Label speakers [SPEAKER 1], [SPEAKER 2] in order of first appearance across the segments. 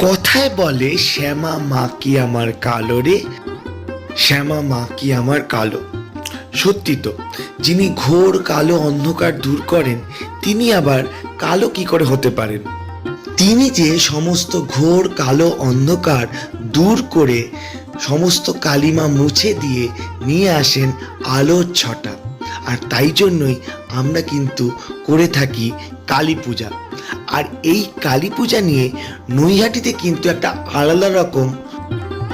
[SPEAKER 1] কথায় বলে, শ্যামা, মা কি আমার কালো রে? শ্যামা, মা কি আমার কালো? সত্যি তো, যিনি ঘোর কালো অন্ধকার দূর করেন, তিনি আবার কালো কি করে হতে পারেন? তিনি যে সমস্ত ঘোর কালো অন্ধকার দূর করে সমস্ত কালিমা মুছে দিয়ে নিয়ে আসেন আলোর ছটা। আর তাই জন্যই আমরা কিন্তু করে থাকি কালী পূজা। আর এই কালী পূজা নিয়ে নৈহাটিতে কিন্তু একটা আলাদা রকম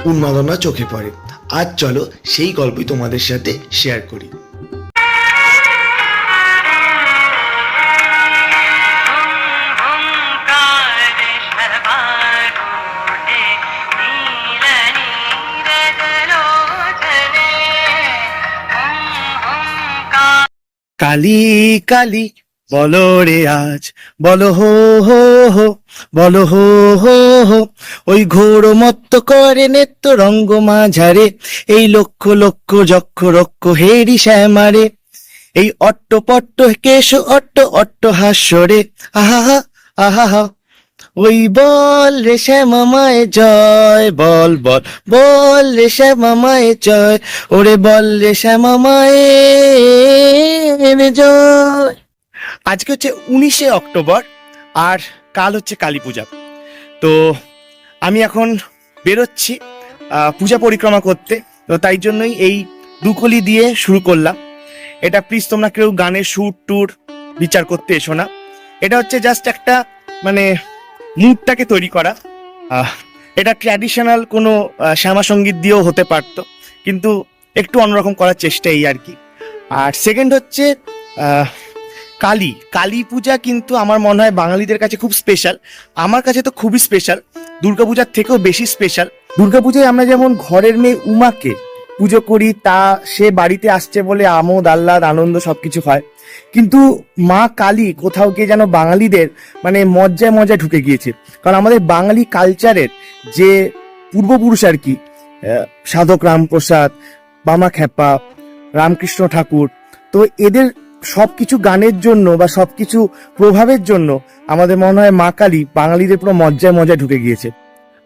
[SPEAKER 1] উন্মাদনা চোখে পড়ে। আজ চলো সেই গল্পই তোমাদের সাথে শেয়ার করি। কালী কালী বলো রে আজ, বলো হো হো হো, বলো হো হো হো, ওই ঘোর মত্ত করে নেত্য রঙ্গ মাঝারে, এই লক্ষ লক্ষ, যক্ষ রক্ষ, হেরি শ্যামারে, এই অট্ট পট্ট কেশ, অট্ট অট্ট হাস্যরে আহা আহা, ওই বল রে শ্যামা মায়ে জয়, বল বল বল রে শ্যামা মায়ে জয়, ওরে বল রে শ্যামা মায়ের জয়। আজকে হচ্ছে উনিশে অক্টোবর আর কাল হচ্ছে কালী পূজা। তো আমি এখন বেরোচ্ছি পূজা পরিক্রমা করতে। তো তাই জন্যই এই দুকলি দিয়ে শুরু করলাম। এটা প্লিজ তোমরা কেউ গানের সুর টুর বিচার করতে এসো না। এটা হচ্ছে জাস্ট একটা মানে মুডটাকে তৈরি করা। এটা ট্র্যাডিশনাল কোনো শ্যামা সংগীত দিয়েও হতে পারতো, কিন্তু একটু অন্যরকম করার চেষ্টা এই আর কি। আর সেকেন্ড হচ্ছে কালী। কালী পূজা কিন্তু আমার মনে হয় বাঙালিদের কাছে খুব স্পেশাল আমার কাছে তো খুবই স্পেশাল দুর্গাপূজার থেকেও বেশি স্পেশাল দুর্গাপূজায় আমরা যেমন ঘরের মেয়ে উমাকে পুজো করি, তা সে বাড়িতে আসছে বলে আমোদ, আহ্লাদ, আনন্দ সবকিছু হয়। কিন্তু মা কালী কোথাও গিয়ে যেন বাঙালিদের মানে মজ্জায় মজায় ঢুকে গিয়েছে। কারণ আমাদের বাঙালি কালচারের যে পূর্বপুরুষ আর কি সাধক রামপ্রসাদ, বামা খ্যাপা, রামকৃষ্ণ ঠাকুর, তো এদের সবকিছু গানের জন্য বা সবকিছু প্রভাবের জন্য আমাদের মনে হয় মা কালী বাঙালিদের পুরো মজ্জায় মজায় ঢুকে গিয়েছে।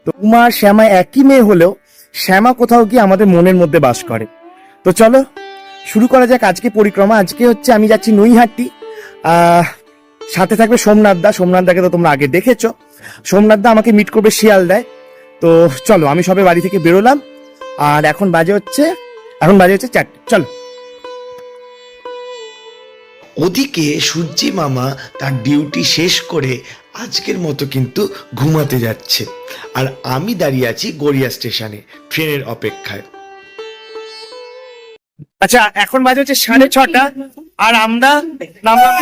[SPEAKER 1] তো উমা, শ্যামা একই মেয়ে হলেও শ্যামা কোথাও গিয়ে আমাদের মনের মধ্যে বাস করে। তো চলো, শুরু করা যাক আজকে পরিক্রমা। আজকে হচ্ছে আমি যাচ্ছি নৈহাটি সাথে থাকবে সোমনাথ দা। সোমনাথ দাকে তো তোমরা আগে দেখেছ। সোমনাথ দা আমাকে মিট করবে, শিয়াল দেয়। তো চলো, আমি সবে বাড়ি থেকে বেরোলাম। আর এখন বাজে হচ্ছে এখন বাজে হচ্ছে চারটে। চলো। ওদিকে সূর্যি মামা তার ডিউটি শেষ করে আজকের মতো কিন্তু ঘুমাতে যাচ্ছে। আর আমি দাঁড়িয়ে আছি গড়িয়া স্টেশনে, ট্রেনের অপেক্ষায়। আচ্ছা এখন বাজে হচ্ছে সাড়ে ছটা, আর আমরা নামলাম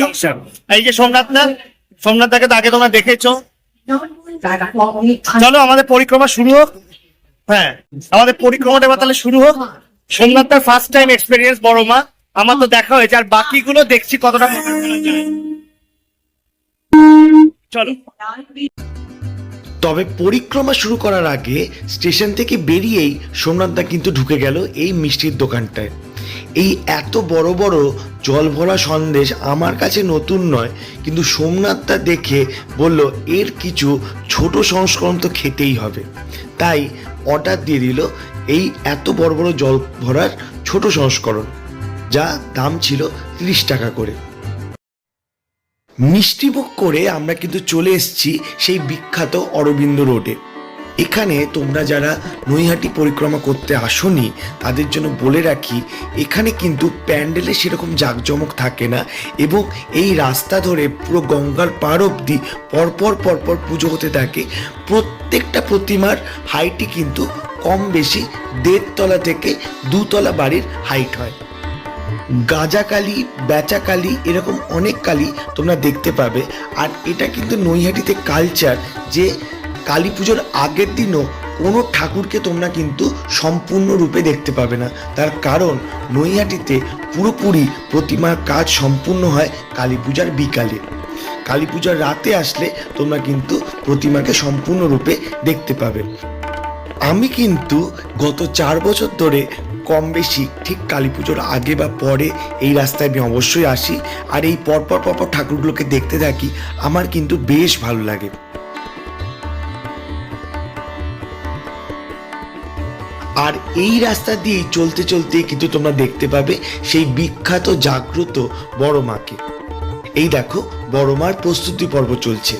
[SPEAKER 1] জংশন এই যে সোমনাথ দা, সোমনাথ দাকে তো আগে তোমরা দেখেছ। চলো, আমাদের পরিক্রমা শুরু হোক। হ্যাঁ আমাদের পরিক্রমাটা এবার তাহলে শুরু হোক। সোমনাথ দার ফার্স্ট টাইম এক্সপিরিয়েন্স বড় মা। আমার তো দেখা হয়েছে, আর বাকিগুলো দেখছি কতটা চলো। তবে পরিক্রমা শুরু করার আগে স্টেশন থেকে বেরিয়েই সোমনাথদা কিন্তু ঢুকে গেল এই মিষ্টির দোকানটায়। এই এত বড় বড় জল ভরা সন্দেশ আমার কাছে নতুন নয়, কিন্তু সোমনাথদা দেখে বলল, এর কিছু ছোট সংস্করণ তো খেতেই হবে। তাই অর্ডার দিয়ে দিল, এই এত বড় বড় জল ভরার ছোট সংস্করণ। যা দাম ছিল তিরিশ টাকা করে। মিষ্টিভোগ করে আমরা কিন্তু চলে এসেছি সেই বিখ্যাত অরবিন্দ রোডে। এখানে তোমরা যারা নৈহাটি পরিক্রমা করতে আসনি, তাদের জন্য বলে রাখি, এখানে কিন্তু প্যান্ডেলে সেরকম জাঁকজমক থাকে না এবং এই রাস্তা ধরে পুরো গঙ্গার পার অবধি পরপর পরপর পুজো হতে থাকে। প্রত্যেকটা প্রতিমার হাইটই কিন্তু কম বেশি দেড়তলা থেকে দুতলা বাড়ির হাইট হয়। গাজাকালি, বেচাকালি, এরকম অনেক কালি তোমরা দেখতে পাবে। আর এটা কিন্তু নৈহাটিতে কালচার যে কালী পুজোর আগের দিনও কোনো ঠাকুরকে তোমরা কিন্তু সম্পূর্ণরূপে দেখতে পাবে না। তার কারণ নৈহাটিতে পুরোপুরি প্রতিমার কাজ সম্পূর্ণ হয় কালী পূজার বিকালে। কালী পূজার রাতে আসলে তোমরা কিন্তু প্রতিমাকে সম্পূর্ণরূপে দেখতে পাবে। আমি কিন্তু গত চার বছর ধরে কম বেশি, ঠিক কালী পুজোর আগে বা পরে এই রাস্তায় আমি অবশ্যই আসি। আর এই পরপর পরপর ঠাকুরগুলোকে দেখতে থাকি, আমার কিন্তু বেশ ভালো লাগে। আর এই রাস্তা দিয়ে চলতে চলতে কিন্তু তোমরা দেখতে পাবে সেই বিখ্যাত, জাগ্রত বড় মাকে। এই দেখো, বড় মার প্রস্তুতি পর্ব চলছে।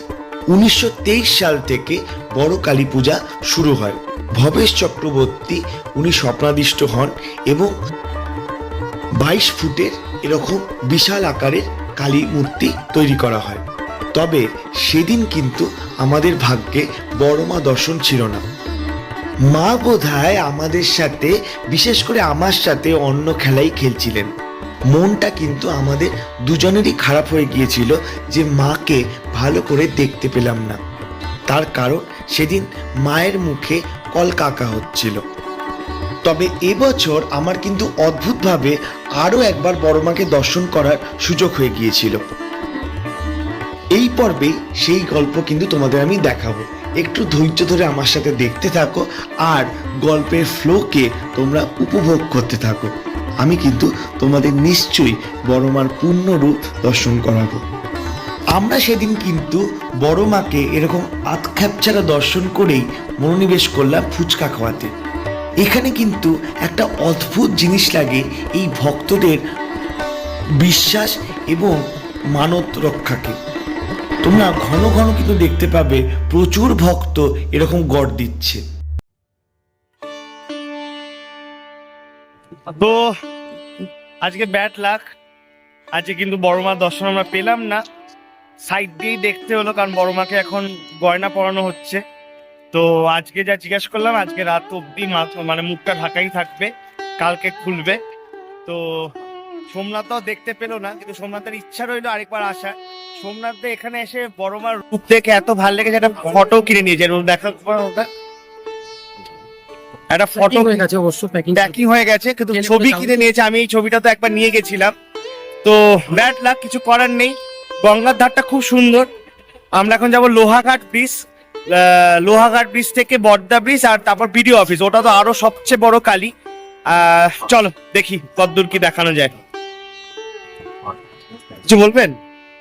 [SPEAKER 1] উনিশশো তেইশ সাল থেকে বড় কালী পূজা শুরু হয়। ভবেশ চক্রবর্তী উনি স্বপ্নাদিষ্ট হন এবং বাইশ ফুটের এরকম বিশাল আকারের কালী মূর্তি তৈরি করা হয়। তবে সেদিন কিন্তু আমাদের ভাগ্যে বড় মা দর্শন ছিল না। মা বোধহয় আমাদের সাথে, বিশেষ করে আমার সাথে অন্য খেলাই খেলছিলেন। মনটা কিন্তু আমাদের দুজনেরই খারাপ হয়ে গিয়েছিল যে মাকে ভালো করে দেখতে পেলাম না। তার কারণ সেদিন মায়ের মুখে কল কাকা হচ্ছিল। তবে এবছর আমার কিন্তু অদ্ভুতভাবে আরও একবার বড় মাকে দর্শন করার সুযোগ হয়ে গিয়েছিল। এই পর্বে সেই গল্প কিন্তু তোমাদের আমি দেখাবো। একটু ধৈর্য ধরে আমার সাথে দেখতে থাকো আর গল্পের ফ্লোকে তোমরা উপভোগ করতে থাকো। আমি কিন্তু তোমাদের নিশ্চয়ই বড় মার পূর্ণ রূপ দর্শন করাবো। আমরা সেদিন কিন্তু বড় মাকে এরকম আতখ্যাপছাড়া দর্শন করেই মনোনিবেশ করলাম ফুচকা খাওয়াতে। এখানে কিন্তু একটা অদ্ভুত জিনিস লাগে এই ভক্তদের বিশ্বাস এবং মানত রক্ষাকে। তোমরা ঘন ঘন কিন্তু দেখতে পাবে প্রচুর ভক্ত এরকম গড় দিচ্ছে।
[SPEAKER 2] তো আজকে ব্যাট লাক আজকে কিন্তু বড় মার দর্শন আমরা পেলাম না। সাইড দিয়েই দেখতে হলো কারণ বড় মাকে এখন গয়না পরানো হচ্ছে। তো আজকে যা জিজ্ঞেস করলাম আজকে রাত অব্দি মানে মুখটা ঢাকাই থাকবে কালকে খুলবে। তো সোমনাথও দেখতে পেল না কিন্তু সোমনাথের ইচ্ছা রইল আরেকবার আসা সোমনাথ এখানে এসে বড় মার রূপ দেখে এত ভালো লেগেছে একটা ফটো কিনে নিয়েছে এরকম দেখা ওটা। একটা ফটো
[SPEAKER 3] হয়ে গেছে অবশ্য প্যাকিং
[SPEAKER 2] হয়ে গেছে কিন্তু ছবি কিনে নিয়েছে আমি এই ছবিটা তো একবার নিয়ে গেছিলাম। তো ব্যাড লাক কিছু করার নেই। গঙ্গার ধারটা খুব সুন্দর। আমরা এখন যাব লোহাঘাট ব্রিজ লোহাঘাট ব্রিজ থেকে বর্দা ব্রিজ আর তারপর বিডিও অফিস। ওটা তো আরও সবচেয়ে বড় কালী। চলো, দেখি কতদূর কি দেখানো যায়। কিছু বলবেন?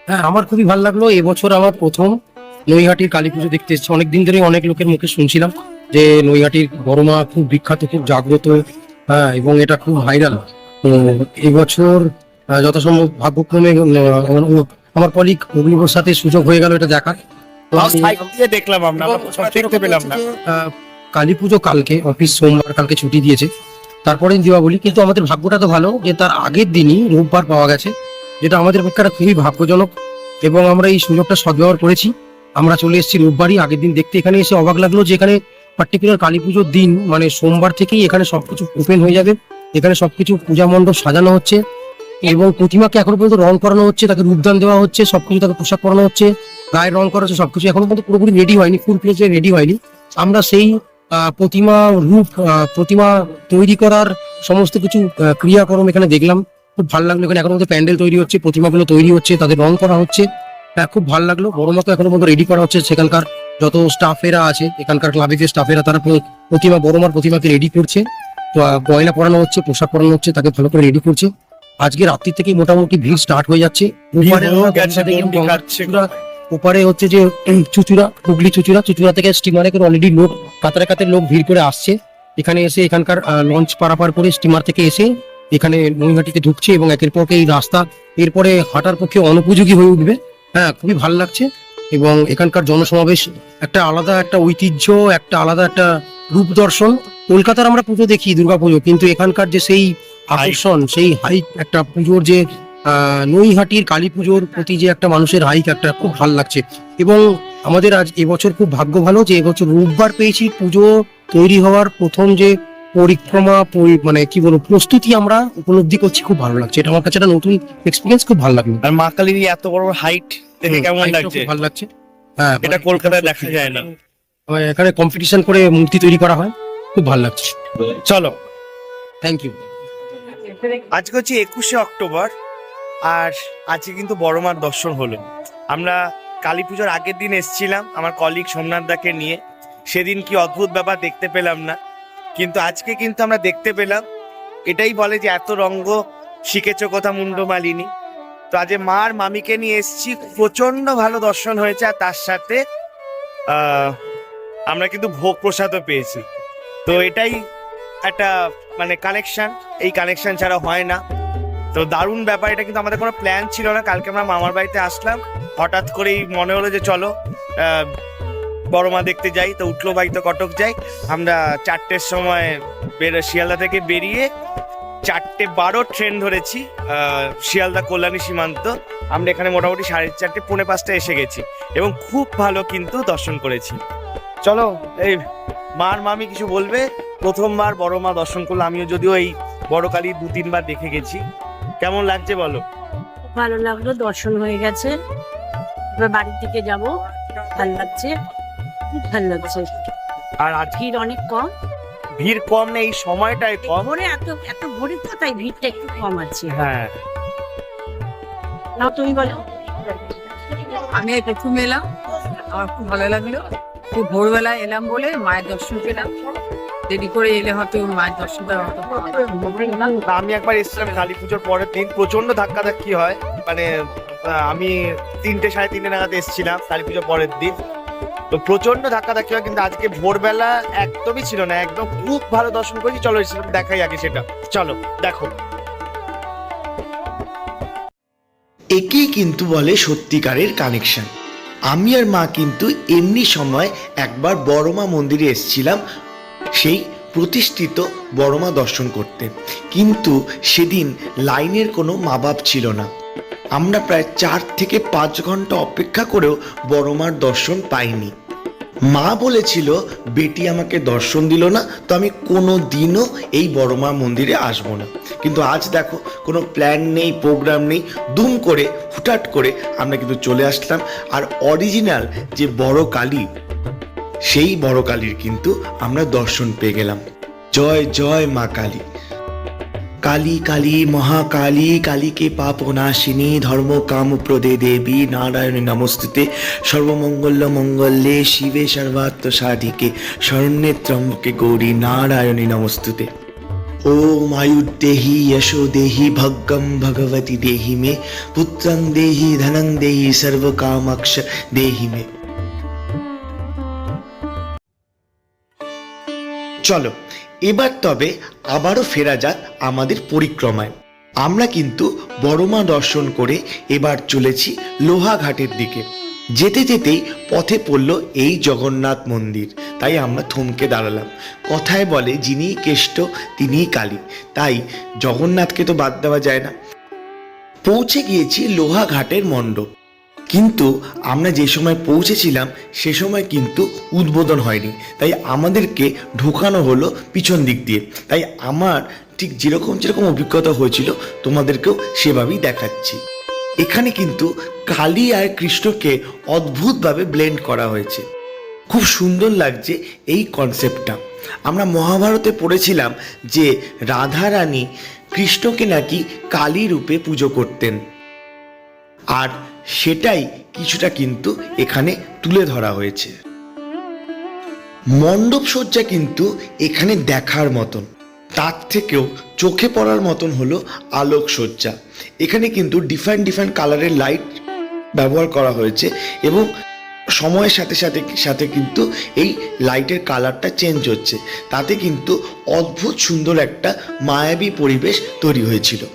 [SPEAKER 3] হ্যাঁ আমার খুবই ভালো লাগল। এবছর আমার প্রথম নৈহাটির কালী পুজো দেখতে এসেছি। অনেকদিন ধরে অনেক লোকের মুখে শুনছিলাম যে নৈহাটির বড় মা খুব বিখ্যাত, খুব জাগ্রত হ্যাঁ এবং এটা খুব ভাইরাল এবছর যথাসম্ভব ভাগ্যক্রমে আমার- কলিগ অগ্নিবর সাথে সুযোগ হয়ে গেল এটা দেখার।
[SPEAKER 2] দেখলাম আমরা আমরা দেখতে পেলাম না।
[SPEAKER 3] আহ, কালী পুজো কালকে অফিস সোমবার কালকে ছুটি দিয়েছে। তারপরে দীপাবলি কিন্তু আমাদের ভাগ্যটা তো ভালো যে তার আগের দিনই রোববার পাওয়া গেছে যেটা আমাদের পক্ষে একটা খুবই ভাগ্যজনক। এবং আমরা এই সুযোগটা সদ্ব্যবহার করেছি। আমরা চলে এসেছি রোববারই আগের দিন দেখতে এখানে এসে অবাক লাগল যে এখানে পার্টিকুলার কালী পুজোর দিন মানে সোমবার থেকেই এখানে সবকিছু ওপেন হয়ে যাবে। এখানে সবকিছু পূজা মণ্ডপ সাজানো হচ্ছে। এবং প্রতিমাকে এখনও পর্যন্ত রং করানো হচ্ছে তাকে রূপদান দেওয়া হচ্ছে সবকিছু তাকে পোশাক পরানো হচ্ছে গায়ে রং করা হচ্ছে সবকিছু এখনও পর্যন্ত পুরোপুরি রেডি হয়নি ফুল প্লেজে রেডি হয়নি। আমরা সেই প্রতিমা রূপ প্রতিমা তৈরি করার সমস্ত কিছু ক্রিয়াকর্ম এখানে দেখলাম। খুব ভালো লাগল এখানে এখনও পর্যন্ত প্যান্ডেল তৈরি হচ্ছে প্রতিমাগুলো তৈরি হচ্ছে তাদের রং করা হচ্ছে। হ্যাঁ, খুব ভালো লাগল বড় মতো এখনও পর্যন্ত রেডি করা হচ্ছে সেখানকার যত স্টাফেরা আছে এখানকার ক্লাবে যে স্টাফেরা তারা প্রতিমা বড় মার প্রতিমাকে রেডি করছে। তো গয়না পরানো হচ্ছে পোশাক পরানো হচ্ছে তাকে ভালো করে রেডি করছে। আজকে রাত্রি থেকেই মোটামুটি ভিড় স্টার্ট হয়ে যাচ্ছে। ওপারে হচ্ছে যে চুচুড়া হুগলি চুচুড়া চুচুড়া থেকে স্টিমারে করে অলরেডি লোক কাতারে কাতারে লোক ভিড় করে আসছে। এখানে এসে এখানকার লঞ্চ পারাপার করে স্টিমার থেকে এসে এখানে নৈহাটিতে ঢুকছে এবং একের পর এই রাস্তা এরপরে হাঁটার পক্ষে অনুপযোগী হয়ে উঠবে। হ্যাঁ খুবই ভালো লাগছে এবং এখানকার জনসমাবেশ একটা আলাদা একটা ঐতিহ্য একটা আলাদা একটা রূপ দর্শন। কলকাতার আমরা পুজো দেখি দুর্গাপুজো কিন্তু এখানকার যে সেই আকর্ষণ সেই হাইক একটা পুজোর যে নৈহাটির কালী পুজোর প্রতি যে একটা মানুষের হাইক একটা খুব ভালো লাগছে। এবং আমাদের আজ এবছর খুব ভাগ্য ভালো যে এবছর রোববার পেয়েছি পুজো তৈরি হওয়ার প্রথম যে পরিক্রমা পরি- মানে কি বলব প্রস্তুতি আমরা উপলব্ধি করছি খুব ভালো লাগছে। এটা আমার কাছে একটা নতুন এক্সপিরিয়েন্স খুব ভালো লাগল।
[SPEAKER 2] আর মা কালীর এত বড় হাইট দেখে কেমন লাগছে?
[SPEAKER 3] খুব ভালো লাগছে। হ্যাঁ
[SPEAKER 2] এটা কলকাতায় দেখা যায় না।
[SPEAKER 3] মানে এখানে কম্পিটিশন করে মূর্তি তৈরি করা হয় খুব ভালো লাগছে।
[SPEAKER 2] চলো।
[SPEAKER 3] থ্যাংক ইউ
[SPEAKER 2] আজকে হচ্ছে একুশে অক্টোবর, আর আজকে কিন্তু বড় মার দর্শন হলো। আমরা কালী পুজোর আগের দিন এসেছিলাম, আমার কলিগ সোমনাথ দাকে নিয়ে। সেদিন কি অদ্ভুত ব্যাপার দেখতে পেলাম না, কিন্তু আজকে কিন্তু আমরা দেখতে পেলাম, এটাই বলে যে এত রঙ্গ শিখেছ কথা মুন্ড মালিনী। তো আজ মার মামিকে নিয়ে এসেছি প্রচণ্ড ভালো দর্শন হয়েছে, আর তার সাথে আমরা কিন্তু ভোগ প্রসাদও পেয়েছি। তো এটাই একটা মানে কানেকশন এই কানেকশন ছাড়া হয় না। তো দারুণ ব্যাপার, এটা কিন্তু আমাদের কোনো প্ল্যান ছিল না। কালকে আমরা মামার বাড়িতে আসলাম। হঠাৎ করেই মনে হলো যে চলো বড় মা দেখতে যাই। তো উঠল বাড়িতে কটক যাই। আমরা চারটের সময় বের শিয়ালদা থেকে বেরিয়ে চারটে বারো ট্রেন ধরেছি শিয়ালদা কল্যাণী সীমান্ত। আমরা এখানে মোটামুটি সাড়ে চারটে, পৌনে পাঁচটা এসে গেছি। এবং খুব ভালো কিন্তু দর্শন করেছি। চলো, এই মার মামি কিছু বলবে? প্রথমবার বড় মা দর্শন করল আমিও যদিও এই বড় কালী দু তিনবার দেখে গেছি। কেমন লাগছে বলো?
[SPEAKER 4] ভালো লাগল দর্শন হয়ে গেছে। এবার বাড়ির দিকে যাব ভালো লাগছে ভালো লাগছে।
[SPEAKER 2] আর আজকে
[SPEAKER 4] ভিড় অনেক কম।
[SPEAKER 2] ভিড় কম নেই সময়টাই কম।
[SPEAKER 4] ভোরে এত এত ভোরে তো তাই ভিড়টা একটু কম আছে।
[SPEAKER 2] হ্যাঁ।
[SPEAKER 4] না তুমি বলো।
[SPEAKER 5] আমি প্রথম এলাম। আমার খুব ভালো লাগল। খুব ভোরবেলা এলাম বলে মায়ের দর্শন পেলাম। দেরি করে এলে হয়তো মায়ের দর্শনটা
[SPEAKER 2] আমি একবার এসেছিলাম কালী পুজোর পরের দিন প্রচণ্ড ধাক্কা ধাক্কি হয়। মানে আমি তিনটে সাড়ে তিনটে নাগাদ এসেছিলাম কালী পুজোর পরের দিন। তো প্রচণ্ড ধাক্কা ধাক্কি হয় কিন্তু আজকে ভোরবেলা একদমই ছিল না একদম খুব ভালো দর্শন করেছি। চলো এসেছিলাম দেখাই আগে সেটা। চলো দেখো।
[SPEAKER 1] একেই কিন্তু বলে সত্যিকারের কানেকশন। আমি আর মা কিন্তু এমনি সময় একবার বড়মা মন্দিরে এসেছিলাম সেই প্রতিষ্ঠিত বড়মা দর্শন করতে। কিন্তু সেদিন লাইনের কোনো মা বাপ ছিল না। আমরা প্রায় চার থেকে পাঁচ ঘণ্টা অপেক্ষা করেও বড়মার দর্শন পাইনি। মা বলেছিল, বেটি আমাকে দর্শন দিল না, তো আমি কোনো দিনও এই বড়মা মন্দিরে আসব না। কিন্তু আজ দেখো, কোনো প্ল্যান নেই প্রোগ্রাম নেই। দুম করে হুটাট করে আমরা কিন্তু চলে আসলাম। আর অরিজিনাল যে বড় কালী সেই বড় কালীর কিন্তু আমরা দর্শন পেয়ে গেলাম। জয় জয় মা কালী। কালী কালী, মহাকালী, কালীকে পাপ নাশিনী, ধর্ম কাম প্রদে দেবী, নারায়ণী নমস্তুতে। সর্বমঙ্গল মঙ্গলে শিবে সর্বাত্ম সাধিকে শরণ্যে ত্রম্বকে গৌরী নারায়ণী নমস্তুতে। ওম আয়ুর্দেহি যশো দেহি ভগ্গম ভগবতী দেহি মে, পুত্রং দেহি ধনং দেহি সর্বকামাক্ষ দেহি মে। চলো, এবার তবে আবারও ফেরা যাক আমাদের পরিক্রমায়। আমরা কিন্তু বড়মা দর্শন করে এবার চলেছি লোহাঘাটের দিকে। যেতে যেতেই পথে পড়ল এই জগন্নাথ মন্দির, তাই আমরা থমকে দাঁড়ালাম। কথায় বলে যিনি কেষ্ট, তিনিই কালী। তাই জগন্নাথকে তো বাদ দেওয়া যায় না। পৌঁছে গিয়েছি লোহাঘাটের মণ্ডপ। কিন্তু আমরা যে সময় পৌঁছেছিলাম, সে সময় কিন্তু উদ্বোধন হয়নি। তাই আমাদেরকে ঢোকানো হলো পিছন দিক দিয়ে। তাই আমার ঠিক যেরকম যেরকম অভিজ্ঞতা হয়েছিল, তোমাদেরকেও সেভাবেই দেখাচ্ছি। এখানে কিন্তু কালী আর কৃষ্ণকে অদ্ভুতভাবে ব্লেন্ড করা হয়েছে। খুব সুন্দর লাগছে এই কনসেপ্টটা আমরা মহাভারতে পড়েছিলাম যে রাধা রানী কৃষ্ণকে নাকি কালী রূপে পুজো করতেন। আর সেটাই কিছুটা কিন্তু এখানে তুলে ধরা হয়েছে। মণ্ডপ সজ্জা কিন্তু এখানে দেখার মতন। তার থেকেও চোখে পড়ার মতন হলো আলোক সজ্জা এখানে কিন্তু ডিফারেন্ট ডিফারেন্ট কালারের লাইট ব্যবহার করা হয়েছে এবং সময়ের সাথে সাথে সাথে কিন্তু এই লাইটের কালারটা চেঞ্জ হচ্ছে। তাতে কিন্তু অদ্ভুত সুন্দর একটা মায়াবী পরিবেশ তৈরি হয়েছিল।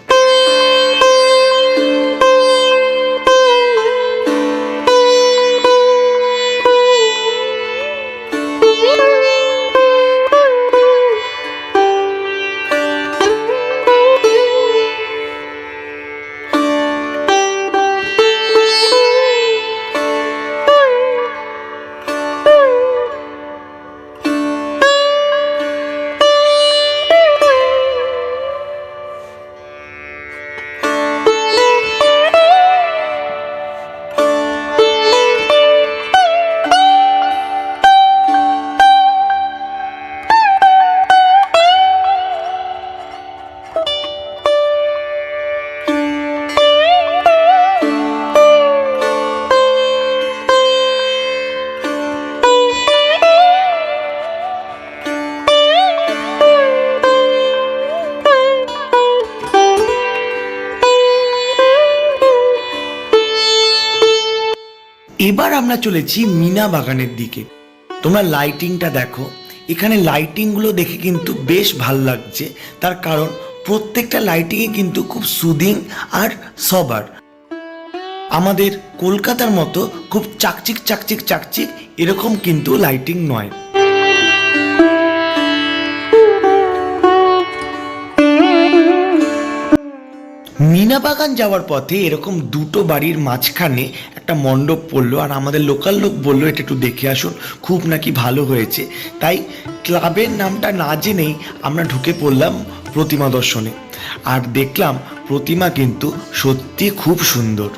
[SPEAKER 1] আমরা চলেছি মিনা বাগানের দিকে। তোমরা লাইটিংটা দেখো। এখানে লাইটিংগুলো দেখে কিন্তু বেশ ভালো লাগছে। তার কারণ প্রত্যেকটা লাইটিংয়ে কিন্তু খুব সুদিং আর সবার আমাদের কলকাতার মতো খুব চাকচিক চাকচিক চাকচিক এরকম কিন্তু লাইটিং নয়। মিনা বাগান যাওয়ার পথে এরকম দুটো বাড়ির মাঝখানে একটা মণ্ডপ পড়ল, আর আমাদের লোকাল লোক বলল, এটা একটু দেখে আসুন, খুব নাকি ভালো হয়েছে। তাই ক্লাবের নামটা না জেনেই আমরা ঢুকে পড়লাম প্রতিমা দর্শনে। আর দেখলাম প্রতিমা কিন্তু সত্যি খুব সুন্দর।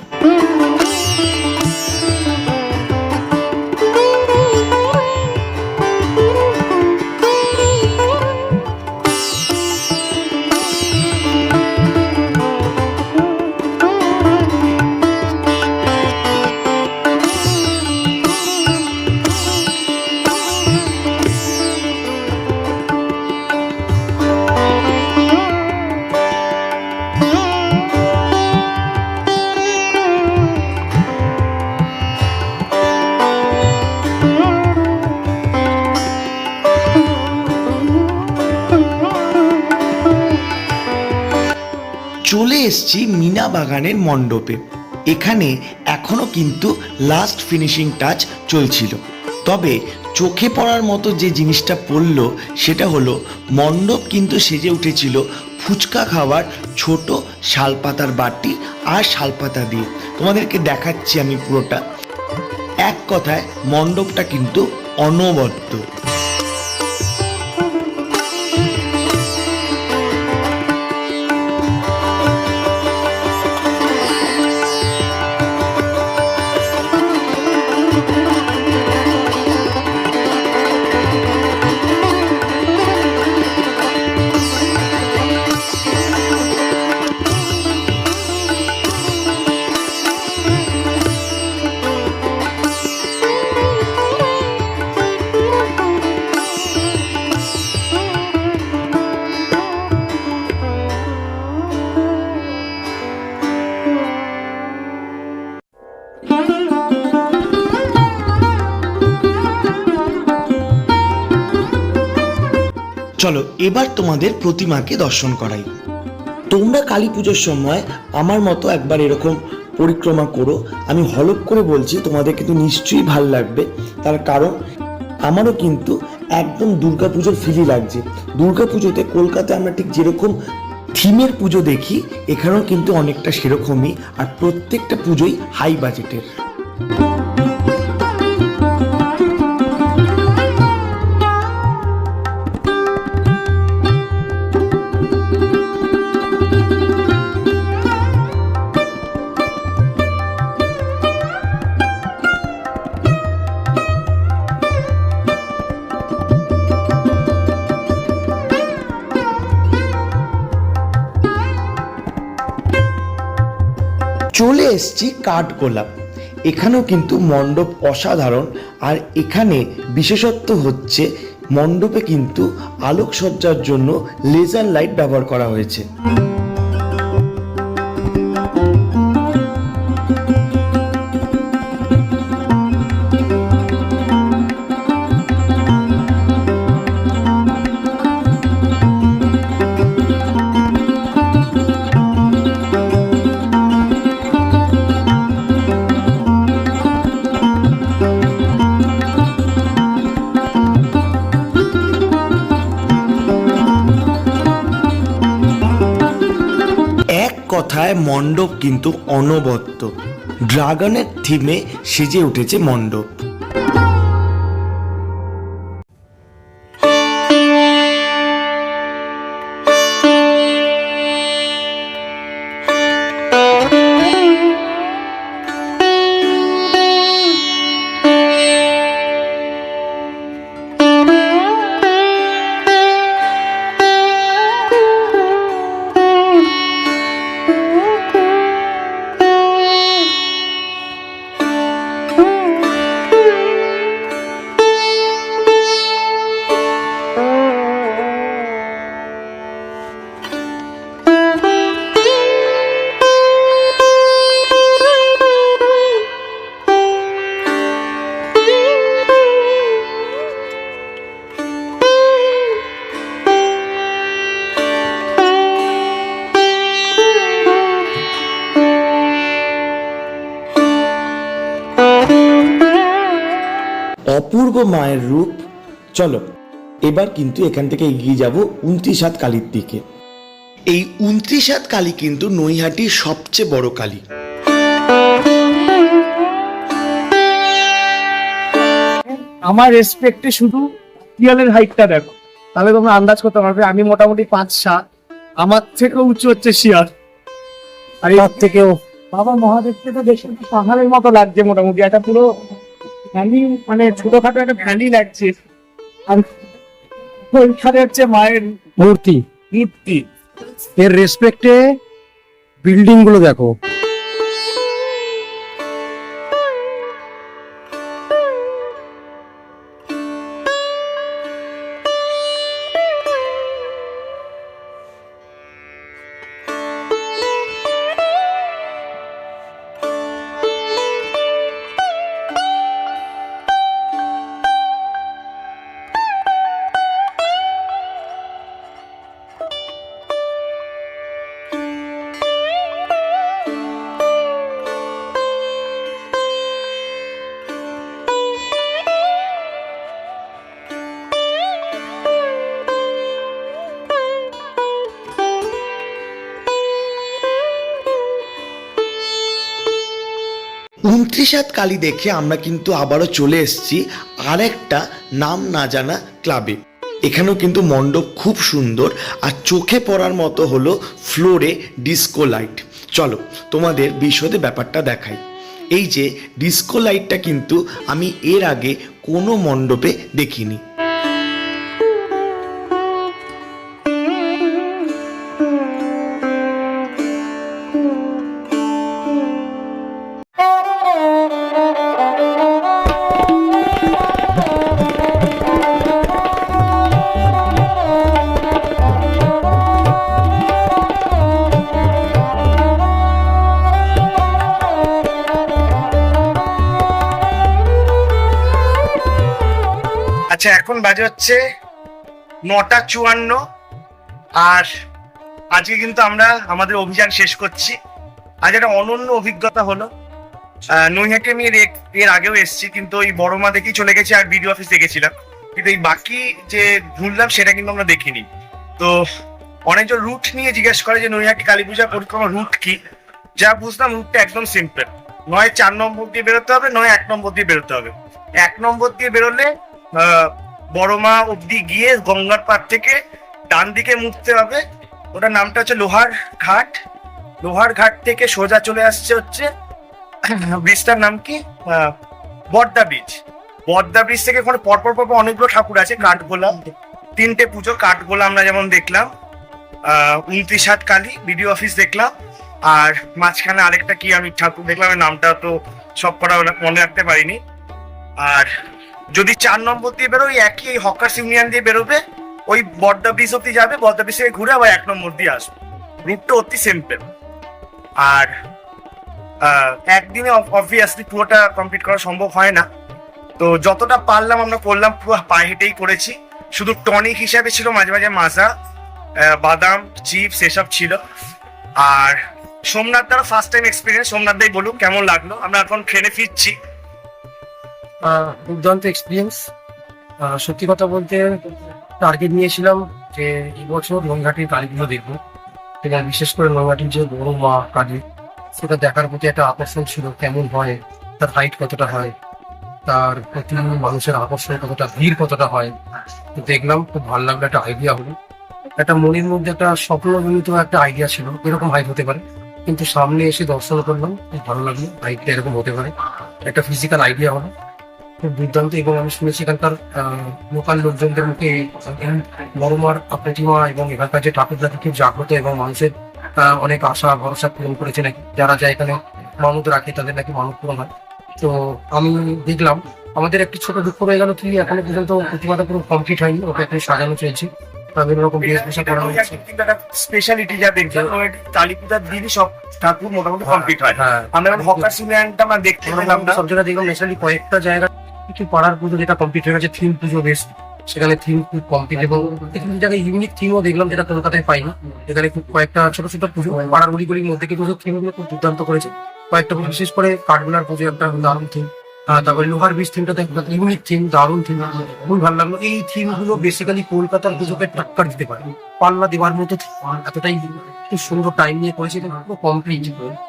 [SPEAKER 1] মিনা বাগানের মণ্ডপে। এখানে এখনও কিন্তু লাস্ট ফিনিশিং টাচ চলছিল। তবে চোখে পড়ার মতো যে জিনিসটা পড়ল, সেটা হলো মণ্ডপ কিন্তু সেজে উঠেছিল ফুচকা খাওয়ার ছোট শালপাতার বাটি আর শালপাতা দিয়ে। তোমাদেরকে দেখাচ্ছি আমি পুরোটা। এক কথায় মণ্ডপটা কিন্তু অনবদ্য। চলো, এবার তোমাদের প্রতিমাকে দর্শন করাই। তোমরা কালী পুজোর সময় আমার মতো একবার এরকম পরিক্রমা করো। আমি হলপ করে বলছি, তোমাদের কিন্তু নিশ্চয়ই ভালো লাগবে। তার কারণ, আমারও কিন্তু একদম দুর্গা পুজোর ফিলই লাগছে। দুর্গা পুজোতে কলকাতায় আমরা ঠিক যেরকম থিমের পুজো দেখি, এখানেও কিন্তু অনেকটা সেরকমই। আর প্রত্যেকটা পুজোই হাই বাজেটের এসছি কাঠগোলাপ। এখানেও কিন্তু মণ্ডপ অসাধারণ, আর এখানে বিশেষত্ব হচ্ছে মণ্ডপে কিন্তু আলোকসজ্জার জন্য লেজার লাইট ব্যবহার করা হয়েছে। কথায় মণ্ডপ কিন্তু অনবদ্য। ড্রাগনের থিমে সেজে উঠেছে মণ্ডপ। চলো এবার কিন্তু এখান থেকে এগিয়ে যাব উনত্রিশ হাত কালীর দিকে।
[SPEAKER 2] এই উনত্রিশ হাত কালী কিন্তু নৈহাটির সবচেয়ে বড় কালী।
[SPEAKER 6] আমার রেসপেক্টে শুধু পিয়ালের হাইটটা দেখো। তাহলে তোমরা আন্দাজ করতে পারবে আমি মোটামুটি পাঁচ সাত। আমার থেকে উঁচু হচ্ছে শিয়ার আর
[SPEAKER 3] তার থেকেও।
[SPEAKER 6] বাবা মহাদেবকে তো দেখে পাহাড়ের মতো লাগছে মোটামুটি। একটা পুরো ভ্যালি মানে ছোটখাটো একটা ভ্যালি লাগছে। আর ওইখানে হচ্ছে মায়ের
[SPEAKER 3] মূর্তি।
[SPEAKER 6] মূর্তি।
[SPEAKER 3] এর রেসপেক্টে বিল্ডিংগুলো দেখো।
[SPEAKER 2] উনত্রিশ কালী দেখে আমরা কিন্তু আবারও চলে এসেছি আরেকটা নাম না জানা ক্লাবে। এখানেও কিন্তু মণ্ডপ খুব সুন্দর আর চোখে পড়ার মতো হলো ফ্লোরে ডিস্কো লাইট। চলো তোমাদের বিশদে ব্যাপারটা দেখাই। এই যে ডিস্কো লাইটটা কিন্তু আমি এর আগে কোনো মণ্ডপে দেখিনি। এখন বাজে হচ্ছে নটা চুয়ান্ন। আর আজকে কিন্তু আমরা আমাদের অভিযান শেষ করছি। আজ একটা অনন্য অভিজ্ঞতা হলো। নৈহাটি আমি এর এর আগেও এসেছি, কিন্তু ওই বড় মা দেখেই চলে গেছি আর বিডিও অফিস দেখেছিলাম। কিন্তু এই বাকি যে ঘুরলাম, সেটা কিন্তু আমরা দেখিনি। তো অনেকজন রুট নিয়ে জিজ্ঞেস করে যে নৈহাটি কালী পূজা পরিক্রমা রুট কি? যা বুঝলাম রুটটা একদম সিম্পল নয় চার নম্বর দিয়ে বেরোতে হবে, নয় এক নম্বর দিয়ে বেরোতে হবে। এক নম্বর দিয়ে বেরোলে বড়মা অব্দি গিয়ে গঙ্গার পার থেকে ডান দিকে মুখতে হবে। ওটার নামটা হচ্ছে লোহার ঘাট। লোহার ঘাট থেকে সোজা চলে আসছে হচ্ছে, ব্রিজটার নাম কি? বড়দা ব্রিজ। বড়দা ব্রিজ থেকে ওখানে পরপর পরপর অনেকগুলো ঠাকুর আছে, কাঠগোলা। তিনটে পুজো, কাঠগোলা আমরা যেমন দেখলাম। উনত্রিশ হাত কালী, বিডিও অফিস দেখলাম। আর মাঝখানে আরেকটা কি আমি ঠাকুর দেখলাম নামটা তো সব কটা মনে রাখতে পারিনি। আর যদি চার নম্বর দিয়ে বেরো ওই একই এই হকার্স ইউনিয়ন দিয়ে বেরোবে, ওই বড়দা ব্রিজ অব্দি যাবে বড়দা ব্রিজ থেকে ঘুরে আবার এক নম্বর দিয়ে আসবে। রুটটা অতি সিম্পল আর একদিনে অবভিয়াসলি পুরোটা কমপ্লিট করা সম্ভব হয় না। তো যতটা পারলাম আমরা করলাম, পুরো পায়ে হেঁটেই করেছি। শুধু টনিক হিসাবে ছিল মাঝে মাঝে মাজা বাদাম চিপস এসব ছিল। আর সোমনাথ দ্বারা ফার্স্ট টাইম এক্সপিরিয়েন্স সোমনাথ দাই বলুন কেমন লাগল? আমরা এখন ট্রেনে ফিরছি।
[SPEAKER 3] দুর্দান্ত এক্সপিরিয়েন্স সত্যি কথা বলতে টার্গেট নিয়েছিলাম যে এই বছর নৈহাটির কালীগুলো দেখব। এবং বিশেষ করে নৈহাটির যে বড় মা কালী, সেটা দেখার প্রতি একটা আকর্ষণ ছিল, কেমন হয়, তার হাইট কতটা হয়, তার প্রতি মানুষের আকর্ষণ কতটা ভিড় কতটা হয় দেখলাম, খুব ভালো লাগল একটা আইডিয়া হলো। একটা মনের মধ্যে একটা স্বপ্নজনিত একটা আইডিয়া ছিল, এরকম হাইট হতে পারে। কিন্তু সামনে এসে দর্শন করলাম, খুব ভালো লাগল হাইটটা এরকম হতে পারে। একটা ফিজিক্যাল আইডিয়া হলো। খুব দুর্দান্ত এবং আমি শুনেছি এখানকার লোকাল লোকজনদের মুখে বড়মার প্রতিমা এবং এখানকার যে খুব জাগ্রত এবং মানুষের অনেক আশা ভরসা পূরণ করেছে নাকি? যারা যায় এখানে মানত রাখে তাদের নাকি মানত পূরণ হয়। তো আমি দেখলাম আমাদের একটি ছোট দুঃখ রয়ে গেল কি এখনও পর্যন্ত প্রতিমাটা পুরো কমপ্লিট হয়নি ওকে এখন সাজানো চলছে। বিভিন্ন রকম
[SPEAKER 2] স্পেশালিটি যা দেখলাম কালী পূজার দিনই সব ঠাকুর মোটামুটি কমপ্লিট হয়।
[SPEAKER 3] হ্যাঁ।
[SPEAKER 2] আমরা এখন হকার্স ইউনিয়নটা আমরা দেখতে পেলাম
[SPEAKER 3] সব জায়গায় দেখলাম ন্যাচারালি কয়েকটা জায়গা কিছু পাড়ার পুজো যেটা কমপ্লিট হয়ে গেছে থিম পুজো বেশ। সেখানে থিম খুব কমপ্লিট এবং কিছু জায়গায় ইউনিক থিমও দেখলাম যেটা কলকাতায় পাইনি এখানে খুব কয়েকটা ছোট ছোট পুজো, পাড়ার গুলিগুলির মধ্যে কিন্তু থিমগুলো খুব দুর্দান্ত করেছে। কয়েকটা বিশেষ করে কাঠগোলার পুজো একটা দারুণ থিম তারপরে লোহার বীজ থিমটা ইউনিক থিম দারুণ থিম খুবই ভালো লাগল। এই থিমগুলো বেসিক্যালি কলকাতার পুজোকে টাক্কার দিতে পারে। পাল্লা দেওয়ার মতো এতটাই খুব সুন্দর টাইম নিয়ে করেছে কমপ্লিট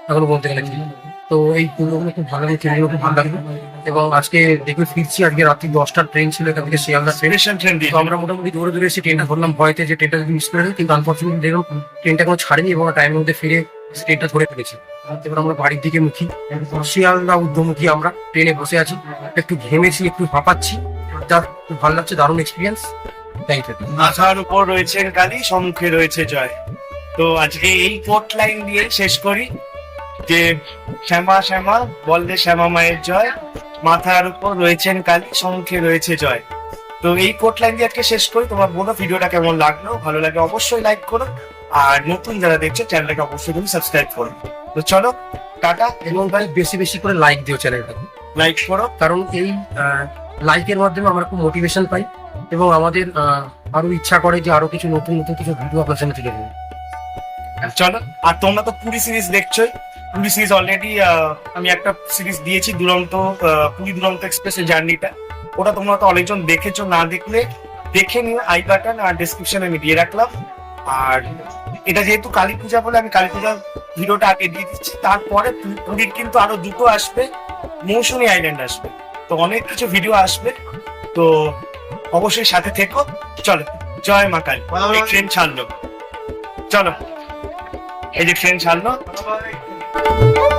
[SPEAKER 3] এখনও বলতে গেলে তো এই পুজোগুলো খুব ভালো লাগে থিমগুলো খুব ভালো লাগল এবং আজকে দেখবে ফিরছি আজকে রাত্রি দশটার ট্রেন ছিল এখান থেকে শিয়ালদা ট্রেন তো আমরা মোটামুটি দৌড়ে দৌড়ে এসে ট্রেনটা ধরলাম। ভয়তে যে ট্রেনটা যদি মিস করে কিন্তু আনফর্চুনেটলি দেখলাম ট্রেনটা কোনো ছাড়েনি এবং টাইমের মধ্যে ফিরে ট্রেনটা ধরে ফেলেছি। এবার আমরা বাড়ির দিকে মুখী। শিয়ালদা উদ্যমুখী আমরা ট্রেনে বসে আছি। একটু ঘেমেছি একটু হাঁপাচ্ছি। যা খুব ভালো লাগছে দারুণ এক্সপিরিয়েন্স থ্যাংক ইউ
[SPEAKER 2] মাথার উপর রয়েছেন কালী সম্মুখে রয়েছে জয়। তো আজকে এই কোট লাইন দিয়ে শেষ করি। যে শ্যামা শ্যামা, বললে শ্যামা মায়ের জয়। মাথার উপর রয়েছেন কালী, সম্মুখে রয়েছে জয়। তো এই কোট লাইন দিয়ে আজকে শেষ করি। তোমার বলো ভিডিওটা কেমন লাগল? ভালো লাগে অবশ্যই লাইক করো। আর নতুন যারা দেখছ, চ্যানেলটাকে অবশ্যই তুমি সাবস্ক্রাইব করো। তো চলো, টাটা।
[SPEAKER 3] এবং ভাই, বেশি বেশি করে লাইক দিও চ্যানেলটাকে।
[SPEAKER 2] লাইক করো,
[SPEAKER 3] কারণ এই লাইকের মাধ্যমে আমরা খুব মোটিভেশন পাই। এবং আমাদের আরও ইচ্ছা করে যে আরও কিছু নতুন নতুন কিছু ভিডিও আপনার সামনে তুলে দেবো
[SPEAKER 2] চলো, আর তোমরা তো পুরী সিরিজ দেখছোই। পুরী সিরিজ অলরেডি আমি একটা সিরিজ দিয়েছি দুরন্ত পুরী দুরন্ত এক্সপ্রেসের জার্নিটা ওটা তোমরা তো অনেকজন দেখেছ না দেখলে দেখে নিও আই বাটন আর ডিসক্রিপশনে আমি দিয়ে রাখলাম। আর এটা যেহেতু কালী পূজা বলে আমি কালী পূজার ভিডিওটা আগে দিয়ে দিচ্ছি তারপরে পুরীর কিন্তু আরও দুটো আসবে মৌসুমী আইল্যান্ড আসবে। তো অনেক কিছু ভিডিও আসবে তো অবশ্যই সাথে থেকো। চলো জয় মা কালী। ট্রেন ছাড়লো। চলো এই যে ট্রেন ছাড়লো। Música